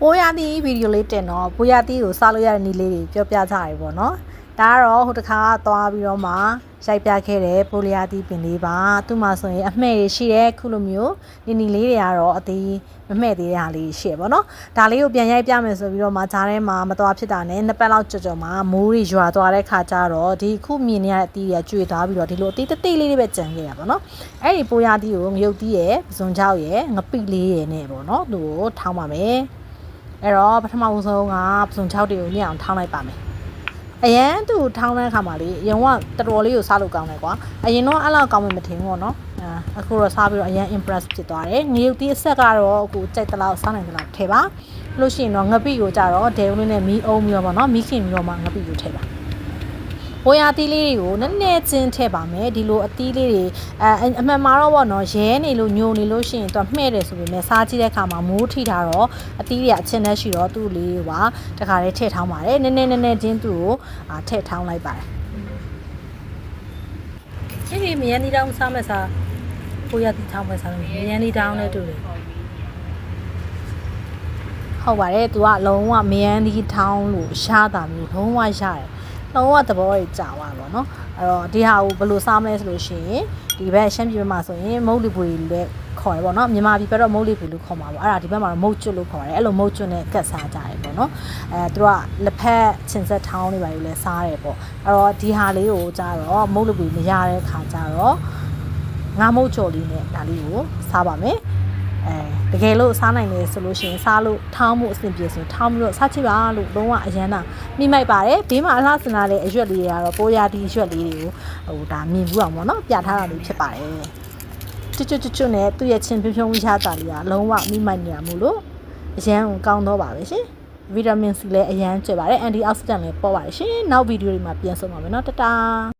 ပိုးရသည့်ဗီဒီယိုလေးတင်တော့ပိုးရသည့်ကိုစားလို့ရတဲ့နည်းလေးတွေပြောပြကြရပေါ့နော်ဒါကတော့ဟိုတစ်ခါကသွားပြီးတော့မှရိုက်ပြခဲ့တဲ့ပိုးလျာသည့်ပင်လေးပါသူ့မှာဆိုရင်အမှဲ့တွေရှိတဲ့ခုလိုမျိုးနီနီလေးတွေကတော့အသေးမမှဲ့သေးတဲ့ဟာလေးရှိရပေါ့နော်ဒါလေးကိုပြန်ရိုက်ပြမယ်ဆိုပြီးတော့မှဂျားထဲမှာမသွားဖြစ်တာနဲ့နှစ်ပတ်လောက်ကြော်ကြော်မှာမိုးတွေရွာသွားတဲ့ခါကျတော့ဒီခုမြင်နေရတဲ့အသီးတွေကကျွေသွားပြီးတော့ဒီလိုအသေးတိတ်လေးလေးပဲကြံခဲ့ရပါတော့အဲ့ဒီပိုးရသည့်ကိုငရုတ်သီးရယ်ပဇွန်ချောက်ရယ်ငပိလေးရယ်နဲ့ပေါ့နော်သူ့ကိုထောင်းပါမယ် အဲ့တော့ပထမဆုံးကပစုံ6တွေကိုညအောင်ထောင်းလိုက်ပါမယ်အရန်သူ့ထောင်းတဲ့အခါမှာလေအရင်ကတော်တော်လေးကိုစားလို့ကောင်းတယ်ကွာအရင်တော့အဲ့လောက်ကောင်းမှမထင်ဘူးပေါ့နော်အဲအခုတော့စားပြီးတော့အရန် impress ဖြစ်သွားတယ်ငရုတ်တီးအဆက်ကတော့အခုကြိုက်တလောက်စားနိုင်တလောက်ထည့်ပါလို့ရှိရင်တော့ငပိကိုကြတော့ဒဲဦးလေးနဲ့မီးအုံးပြီးတော့ပေါ့နော်မီးခင်ပြီးတော့မှငပိကိုထည့်ပါ ဝရသီးလေးတွေကိုနည်းနည်းချင်းထည့်ပါမယ်ဒီလိုအသီးလေးတွေအဲအမှန်မှာတော့ပေါ့နော်ရဲနေလို့ညိုနေလို့ရှိရင်တော့မှဲ့တယ်ဆိုပေမဲ့စားကြည့်တဲ့အခါမှာမိုးထိတာတော့အသီးတွေကအချင်းနဲ့ရှိတော့သူ့လေးကတခါလေးထည့်ထောင်းပါတယ်နည်းနည်းနည်းနည်းချင်းသူ့ကိုအာထည့်ထောင်းလိုက်ပါတယ်ဒီဒီမယန်ဒီတောင်းစားမဲ့စားကိုရတီထောင်းမဲ့စားလို့မယန်ဒီတောင်းနဲ့တူတယ်ဟုတ်ပါတယ်သူကလုံးဝမယန်ဒီထောင်းလို့ရှားတာမျိုးလုံးဝရတယ် လုံးဝသဘောကြီးကြာသွားပါတော့အဲ့တော့ဒီဟာကိုဘယ်လိုစားမလဲဆိုလို့ရှိရင်ဒီဘက်ရှမ်းပြည်ဘက်မှာဆိုရင်မုတ်လီပွေလည်းခေါ်ရပေါ့နော်မြန်မာပြည်ဘက်တော့မုတ်လီပွေလို့ခေါ်မှာပေါ့အဲ့ဒါဒီဘက်မှာတော့မုတ်ကျွတ်လို့ခေါ်တယ်အဲ့လိုမုတ်ကျွတ်နဲ့ကတ်စားကြတယ်ပေါ့နော်အဲသူကလက်ဖက်ချင်ဆက်ထောင်းတွေပါလို့လဲစားတယ်ပေါ့အဲ့တော့ဒီဟာလေးကိုကြတော့မုတ်လီပွေမရတဲ့ခါကျတော့ငါမုတ်ကြော်လေးနဲ့ဒါလေးကိုစားပါမယ် အဲတကယ်လို့စားနိုင်တယ်ဆိုလို့ရှိရင်စားလို့ထောင်းမှုအဆင်ပြေဆိုထောင်းပြီးတော့စားချိပါလို့လုံးဝအရန်တာမိမိုက်ပါတယ်ဘေးမှာအလားစနာတဲ့အရွက်လေးတွေကတော့ပိုးရတီအရွက်လေးတွေကိုဟိုဒါမြင်ဘူးအောင်ပေါ့နော်ပြထားတာလေးဖြစ်ပါတယ်ကျွတ်ကျွတ်ကျွတ်ကျွတ်နဲ့သူ့ရဲ့ချင်းဖြုံဖြုံဝီချတာလေးကလုံးဝမိမိုက်နေရမို့လို့အရန်ကိုကောင်းတော့ပါပဲရှင်ဗီတာမင်စီလည်းအရန်ကျွတ်ပါတယ်အန်တီအောက်ဆီဒန့်လည်းပေါ်ပါတယ်ရှင်နောက်ဗီဒီယိုတွေမှာပြန်ဆုံပါမယ်နော်တတာ